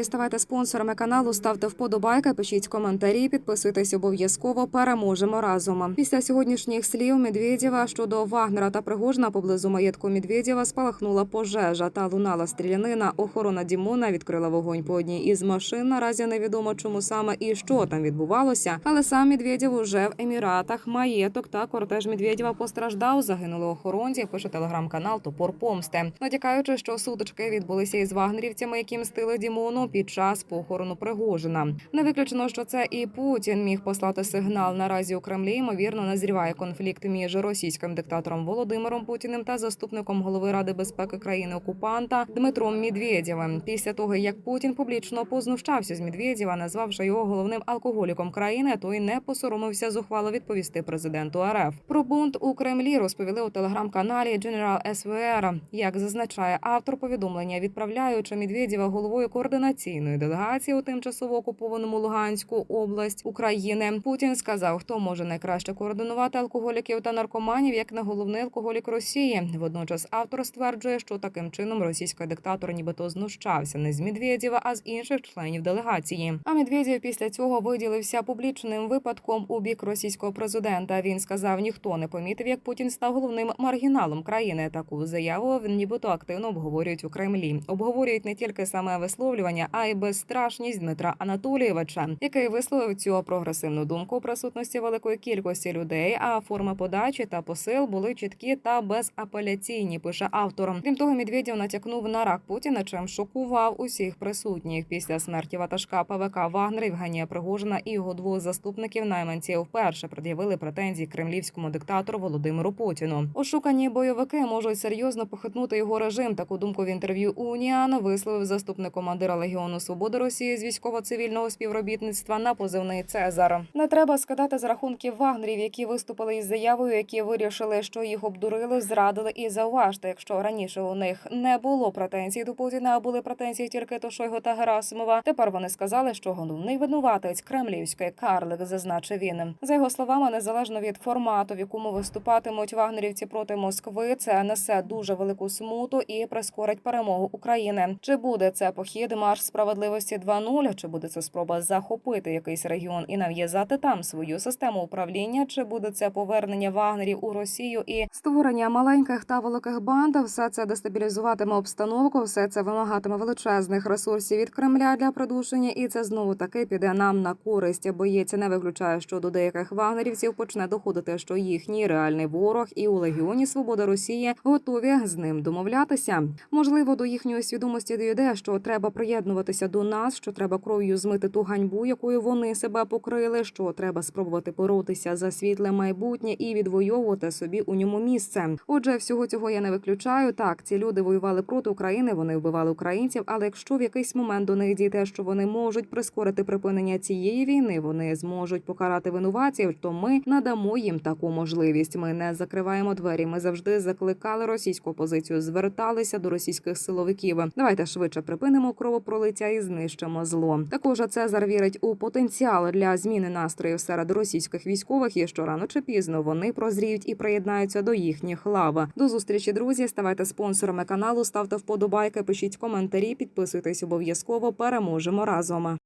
друзі, ставайте спонсорами каналу, ставте вподобайки, пишіть коментарі, підписуйтесь обов'язково. Переможемо разом. Після сьогоднішніх слів Медведєва щодо Вагнера та Пригожина поблизу маєтку Медведєва спалахнула пожежа та лунала стрілянина. Охорона Дімона відкрила вогонь по одній із машин. Наразі невідомо чому саме і що там відбувалося. Але сам Медведєв уже в Еміратах. Маєток та кортеж Медведєва постраждав. Загинули охоронці. Пише телеграм-канал Топор Помсти, натякаючи, що сутички відбулися із вагнерівцями, які мстили Дімону під час похорону Пригожина. Не виключено, що це і Путін міг послати сигнал. Наразі у Кремлі ймовірно назріває конфлікт між російським диктатором Володимиром Путіним та заступником голови Ради безпеки країни окупанта Дмитром Медведєвим. Після того як Путін публічно познущався з Медведєва, назвавши його головним алкоголіком країни, той не посоромився зухвало відповісти президенту РФ. Про бунт у Кремлі розповіли у телеграм-каналі General SVR. Як зазначає автор повідомлення, відправляючи Медведєва головою координаційної делегації у тимчасово окупованому Луганську область України. Путін сказав, хто може найкраще координувати алкоголіків та наркоманів, як не головний алкоголік Росії. Водночас автор стверджує, що таким чином російський диктатор нібито знущався не з Медведєва, а з інших членів делегації. А Медведєв після цього виділився публічним випадком у бік російського президента. Він сказав, ніхто не помітив, як Путін став головним маргіналом країни. Таку заяву нібито активно обговорюють у Кремлі. Обговорюють не тільки саме висловлювання, а й безстрашність Дмитра Анатолійовича, який висловив цю прогресивну думку у присутності великої кількості людей. А форми подачі та посил були чіткі та безапеляційні. Пише автор. Крім того, Медведєв натякнув на рак Путіна, чим шокував усіх присутніх після смерті ватажка ПВК Вагнера Євгенія Пригожина і його двох заступників найманців вперше пред'явили претензії кремлівському диктатору Володимиру Путіну. Ошукані бойовики можуть серйозно похитнути його режим. Таку думку в інтерв'ю Уніан висловив заступник командира Легіону Свободи Росії з військово-цивільного співробітництва на позивний Цезар. Не треба скидати з рахунків вагнерів, які виступили із заявою, які вирішили, що їх обдурили, зрадили і зауважте, якщо раніше у них не було претензій до Путіна, а були претензії тільки до Шойгу та Герасимова. Тепер вони сказали, що головний винуватець кремлівський карлик, зазначив він. За його словами, незалежно від формату, в якому виступатимуть вагнерівці проти Москви, це несе дуже велику смуту і прискорить перемогу України. Чи буде це похід марш справедливості 2.0, чи буде це спроба захопити якийсь регіон і нав'язати там свою систему управління, чи буде це повернення вагнерів у Росію і створення маленьких та великих банд? Все це дестабілізуватиме обстановку, все це вимагатиме величезних ресурсів від Кремля для придушення, і це знову таки піде нам на користь. Боєць не виключає, що до деяких вагнерівців почне доходити, що їхній реальний ворог і у легіоні Свобода Росії готові з ним домовлятися. Можливо, до їхньої свідомості дійде, що треба приєднуватися до нас, що треба кров'ю змити ту ганьбу, якою вони себе покрили. Що треба спробувати боротися за світле майбутнє і відвоювати собі у ньому місце. Отже, всього цього я не виключаю. Так, ці люди воювали проти України, вони вбивали українців. Але якщо в якийсь момент до них дійде, що вони можуть прискорити припинення цієї війни, вони зможуть покарати винуватців, то ми надамо їм таку можливість. Ми не закриваємо двері. Ми завжди закликали російську опозицію, зверталися до російських силовиків. Давайте швидше припинимо кровопролиття і знищимо зло. Також Цезар вірить у потенціал для зміни настроїв серед російських військових. І що рано чи пізно вони прозріють і приєднаються до їхніх лав. До зустрічі, друзі. Ставайте спонсорами каналу, ставте вподобайки, пишіть коментарі, підписуйтесь обов'язково. Переможемо разом.